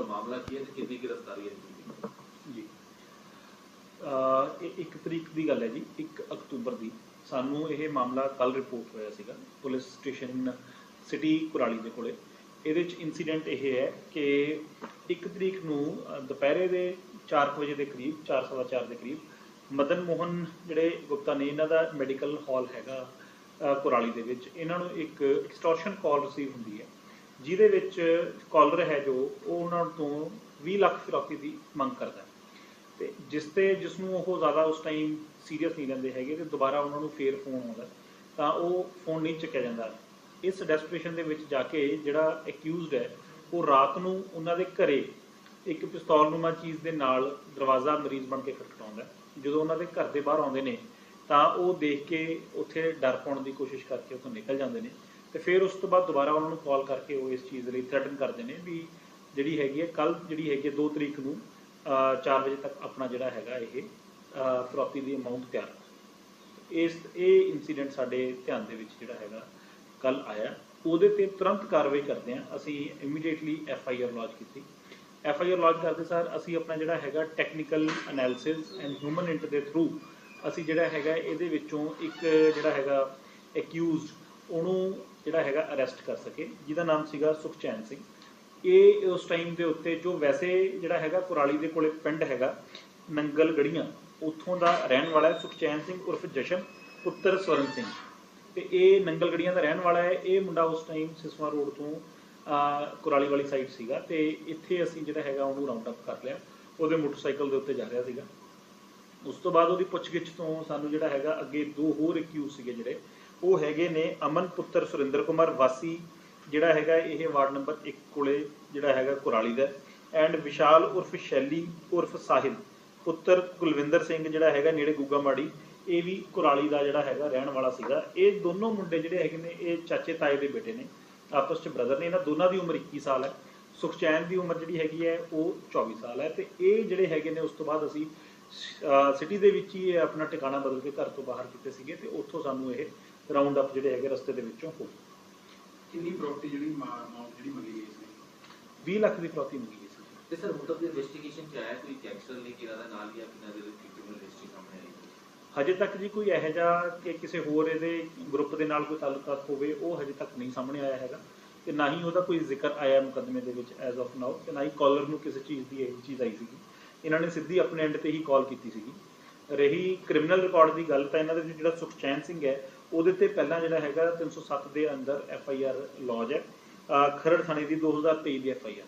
ਮਾਮਲਾ ਕੀ ਹੈ ਤੇ ਕਿੰਨੀ ਗ੍ਰਿਫਤਾਰੀ ਹੈ ਜੀ। ਇਹ 1 ਤਰੀਕ ਦੀ ਗੱਲ ਹੈ ਜੀ 1 ਅਕਤੂਬਰ ਦੀ। ਸਾਨੂੰ ਇਹ ਮਾਮਲਾ ਕੱਲ ਰਿਪੋਰਟ ਹੋਇਆ ਸੀਗਾ, ਪੁਲਿਸ ਸਟੇਸ਼ਨ ਸਿਟੀ ਕੁਰਾਲੀ ਦੇ ਕੋਲੇ। ਇਹਦੇ ਵਿੱਚ ਇਨਸੀਡੈਂਟ ਇਹ ਹੈ ਕਿ 1 ਤਰੀਕ ਨੂੰ ਦੁਪਹਿਰੇ ਦੇ 4 ਵਜੇ ਦੇ ਕਰੀਬ 4:15 ਦੇ ਕਰੀਬ, ਮਦਨ ਮੋਹਨ ਜਿਹੜੇ ਗੁਪਤਾ ਨੇ, ਇਹਨਾਂ ਦਾ ਮੈਡੀਕਲ ਹਾਲ ਹੈਗਾ ਕੁਰਾਲੀ ਦੇ ਵਿੱਚ। ਇਹਨਾਂ ਨੂੰ ਇੱਕ ਐਕਸਟੋਰਸ਼ਨ ਕਾਲ ਰਿਸੀਵ ਹੁੰਦੀ ਹੈ। ਜਿਹਦੇ ਵਿੱਚ ਕਾਲਰ ਹੈ ਜੋ, ਉਹ ਉਹਨਾਂ ਤੋਂ 20 ਲੱਖ ਫਿਰੌਤੀ ਦੀ ਮੰਗ ਕਰਦਾ ਹੈ। ਤੇ ਜਿਸ ਤੇ, ਜਿਸ ਨੂੰ ਉਹ ਜ਼ਿਆਦਾ ਉਸ ਟਾਈਮ ਸੀਰੀਅਸ ਨਹੀਂ ਲੈਂਦੇ ਹੈਗੇ ਤੇ ਦੁਬਾਰਾ ਉਹਨਾਂ ਨੂੰ ਫੇਰ ਫੋਨ ਆਉਂਦਾ ਤਾਂ ਉਹ ਫੋਨ ਨਹੀਂ ਚੱਕਿਆ ਜਾਂਦਾ। ਇਸ ਡੈਸਪਰੇਸ਼ਨ ਦੇ ਵਿੱਚ ਜਾ ਕੇ ਜਿਹੜਾ ਅਕਿਊਜ਼ਡ ਹੈ, ਉਹ ਰਾਤ ਨੂੰ ਉਹਨਾਂ ਦੇ ਘਰੇ ਇੱਕ ਪਿਸਤੌਲ ਨੂਮਾ ਚੀਜ਼ ਦੇ ਨਾਲ ਦਰਵਾਜ਼ਾ ਮਰੀਜ਼ ਬਣ ਕੇ ਖਟਖਟਾਉਂਦਾ ਜਦੋਂ ਉਹਨਾਂ ਦੇ ਘਰ ਦੇ ਬਾਹਰ ਆਉਂਦੇ ਨੇ, ਤਾਂ ਉਹ ਦੇਖ ਕੇ ਉੱਥੇ ਡਰ ਪਾਉਣ ਦੀ ਕੋਸ਼ਿਸ਼ ਕਰਕੇ ਉੱਥੋਂ ਨਿਕਲ ਜਾਂਦੇ ਨੇ। ਤੇ ਫਿਰ ਉਸ ਤੋਂ ਬਾਅਦ ਦੁਬਾਰਾ ਉਹਨਾਂ ਨੂੰ ਕਾਲ ਕਰਕੇ ਉਹ ਇਸ ਚੀਜ਼ ਲਈ ਥ੍ਰੈਟਨ ਕਰਦੇ ਨੇ ਵੀ ਜਿਹੜੀ ਹੈਗੀ ਹੈ ਕੱਲ ਜਿਹੜੀ ਹੈਗੀ ਹੈ 2 ਤਰੀਕ ਨੂੰ 4 ਵਜੇ ਤੱਕ ਆਪਣਾ ਜਿਹੜਾ ਹੈਗਾ ਇਹ ਅਹ, ਦੀ ਅਮਾਉਂਟ ਤਿਆਰ ਇਸ ਇਹ ਇਨਸੀਡੈਂਟ ਸਾਡੇ ਧਿਆਨ ਦੇ ਵਿੱਚ ਜਿਹੜਾ ਹੈਗਾ ਕੱਲ ਆਇਆ। ਉਹਦੇ ਤੇ ਤੁਰੰਤ ਕਾਰਵਾਈ ਕਰਦੇ ਹਾਂ। ਅਸੀਂ immediately F I R launch ਕੀਤੀ। ਐਫ ਆਈ ਆਰ ਲੌਂਚ ਕਰਦੇ ਸਾਰ ਅਸੀਂ ਆਪਣਾ ਜਿਹੜਾ ਹੈਗਾ ਟੈਕਨੀਕਲ ਐਨਾਲਿਸਿਸ ਐਂਡ ਹਿਊਮਨ ਇੰਟ ਦੇ ਥਰੂ ਅਸੀਂ ਜਿਹੜਾ ਹੈਗਾ ਇਹਦੇ ਵਿੱਚੋਂ ਇੱਕ ਜਿਹੜਾ ਹੈਗਾ ਅਕਿਊਜ਼ਡ ਉਹਨੂੰ ਜਿਹੜਾ ਹੈਗਾ ਅਰੈਸਟ ਕਰ ਸਕੇ, ਜਿਹਦਾ ਨਾਮ ਸੀਗਾ ਸੁਖਚੈਨ ਸਿੰਘ। ਇਹ ਉਸ ਟਾਈਮ ਦੇ ਉੱਤੇ ਜੋ ਵੈਸੇ ਜਿਹੜਾ ਹੈਗਾ ਕੁਰਾਲੀ ਦੇ ਕੋਲੇ ਪਿੰਡ ਹੈਗਾ ਨੰਗਲ ਗੜੀਆਂ ਉੱਥੋਂ ਦਾ ਰਹਿਣ ਵਾਲਾ ਹੈ ਸੁਖਚੈਨ ਸਿੰਘ ਉਰਫ ਜਸ਼ਨ ਪੁੱਤਰ ਸਵਰਨ ਸਿੰਘ। ਤੇ ਇਹ ਨੰਗਲ ਗੜੀਆਂ ਦਾ ਰਹਿਣ ਵਾਲਾ ਹੈ। ਇਹ ਮੁੰਡਾ ਉਸ ਟਾਈਮ ਸਿਸਵਾ ਰੋਡ ਤੋਂ ਕੁਰਾਲੀ ਵਾਲੀ ਸਾਈਡ ਸੀਗਾ ਤੇ ਇੱਥੇ ਅਸੀਂ ਜਿਹੜਾ ਹੈਗਾ ਉਹਨੂੰ ਰਾਉਂਡ ਅਪ ਕਰ ਲਿਆ। ਉਹਦੇ ਮੋਟਰਸਾਈਕਲ ਦੇ ਉੱਤੇ ਜਾ ਰਿਹਾ ਸੀਗਾ। ਉਸ ਤੋਂ ਬਾਅਦ ਉਹਦੀ ਪੁੱਛਗਿੱਛ ਤੋਂ ਸਾਨੂੰ ਜਿਹੜਾ ਹੈਗਾ ਅੱਗੇ ਦੋ ਹੋਰ ਅਕਿਊਜ਼ ਸੀਗੇ ਜਿਹੜੇ, ਉਹ ਹੈਗੇ ਨੇ ਅਮਨ ਪੁੱਤਰ ਸੁਰਿੰਦਰ ਕੁਮਾਰ ਵਾਸੀ, ਜਿਹੜਾ ਹੈਗਾ ਇਹ ਵਾਰਡ ਨੰਬਰ 1 ਕੋਲੇ ਜਿਹੜਾ ਹੈਗਾ ਕੁਰਾਲੀ ਦਾ ਐਂਡ ਵਿਸ਼ਾਲ ਉਰਫ ਸ਼ੈਲੀ ਉਰਫ ਸਾਹਿਲ, ਪੁੱਤਰ ਕੁਲਵਿੰਦਰ ਸਿੰਘ ਜਿਹੜਾ ਹੈਗਾ ਨੇੜੇ ਗੁੱਗਾ ਮਾੜੀ ਇਹ ਵੀ ਕੁਰਾਲੀ ਦਾ ਜਿਹੜਾ ਹੈਗਾ ਰਹਿਣ ਵਾਲਾ ਸੀਗਾ। ਇਹ ਦੋਨੋਂ ਮੁੰਡੇ ਜਿਹੜੇ ਹੈਗੇ ਨੇ, ਇਹ ਚਾਚੇ ਤਾਏ ਦੇ ਬੇਟੇ ਨੇ, ਆਪਸ ਚ ਬ੍ਰਦਰ ਨੇ, ਇਹਨਾਂ ਦੋਨਾਂ ਦੀ ਉਮਰ 21 ਸਾਲ ਹੈ। ਸੁਖਚੈਨ ਦੀ ਉਮਰ ਜਿਹੜੀ ਹੈਗੀ ਹੈ, ਉਹ 24 ਸਾਲ ਹੈ। ਤੇ ਇਹ ਜਿਹੜੇ ਹੈਗੇ ਨੇ, ਉਸ ਤੋਂ ਬਾਅਦ ਅਸੀਂ ਸਿਟੀ ਦੇ ਵਿੱਚ ਹੀ ਇਹ ਆਪਣਾ ਟਿਕਾਣਾ ਬਦਲ ਕੇ ਘਰ ਤੋਂ ਬਾਹਰ ਕੀਤੇ ਸੀਗੇ ਤੇ ਉੱਥੋਂ ਸਾਨੂੰ ਇਹ ਰਾਉਂਡ ਅਪ ਜਿਹੜੇ ਹੈਗੇ ਰਸਤੇ ਦੇ ਵਿੱਚੋਂ ਹੋ ਗਏ। ਕਿੰਨੀ ਪ੍ਰਾਪਰਟੀ ਜਿਹੜੀ ਅਮਾਉਂਟ ਜਿਹੜੀ ਮੰਗੀ ਗਈ ਸੀ 20 ਲੱਖ ਦੀ ਫਰੋਤੀ ਮੰਗੀ ਗਈ ਸੀ ਤੇ ਸਰ ਹੁਣ ਤੱਕ ਦੀ ਇਨਵੈਸਟੀਗੇਸ਼ਨ ਚ ਆਇਆ ਕੋਈ ਗੈਂਗਸਟਰ ਨੇ ਕਿਹਨਾਂ ਦਾ ਨਾਲ ਲਿਆ ਕਿਹਨਾਂ ਦੇ ਕ੍ਰਿਮੀਨਲ ਹਿਸਟਰੀ ਸਾਹਮਣੇ ਆਈ? ਹਜੇ ਤੱਕ ਜੀ ਕੋਈ ਇਹੋ ਜਿਹਾ ਕਿ ਕਿਸੇ ਹੋਰ ਇਹਦੇ ਗਰੁੱਪ ਦੇ ਨਾਲ ਕੋਈ ਤਾਲੁਕਾਤ ਹੋਵੇ ਉਹ ਹਜੇ ਤੱਕ ਨਹੀਂ ਸਾਹਮਣੇ ਆਇਆ ਹੈਗਾ। ਤੇ ਨਾ ਹੀ ਉਹਦਾ ਕੋਈ ਜ਼ਿਕਰ ਆਇਆ ਮੁਕੱਦਮੇ ਦੇ ਵਿੱਚ ਐਜ਼ ਆਫ ਨਾਓ ਤੇ ਨਾ ਹੀ ਕਾਲਰ ਨੂੰ ਕਿਸੇ ਚੀਜ਼ ਦੀ ਇਹ ਚੀਜ਼ ਆਈ ਸੀਗੀ। ਇਹਨਾਂ ਨੇ ਸਿੱਧੀ ਆਪਣੇ ਐਂਡ ਤੇ ਹੀ ਕਾਲ ਕੀਤੀ ਸੀਗੀ। ਰਹੀ ਕ੍ਰਿਮੀਨਲ ਰਿਕਾਰਡ ਦੀ ਗੱਲ ਤਾਂ ਇਹਨਾਂ ਦੇ ਜਿਹੜਾ ਸੁਖਚੈਨ ਸਿੰਘ ਹੈ, ਉਹਦੇ ਤੇ ਪਹਿਲਾਂ ਜਿਹੜਾ ਹੈਗਾ 307 ਦੇ ਅੰਦਰ ਐਫ ਆਈ ਆਰ ਲੌਜ ਹੈ। ਅਹ ਖਰੜ ਥਾਣੇ ਦੀ 2023 ਦੀ ਐਫ ਆਈ ਆਰ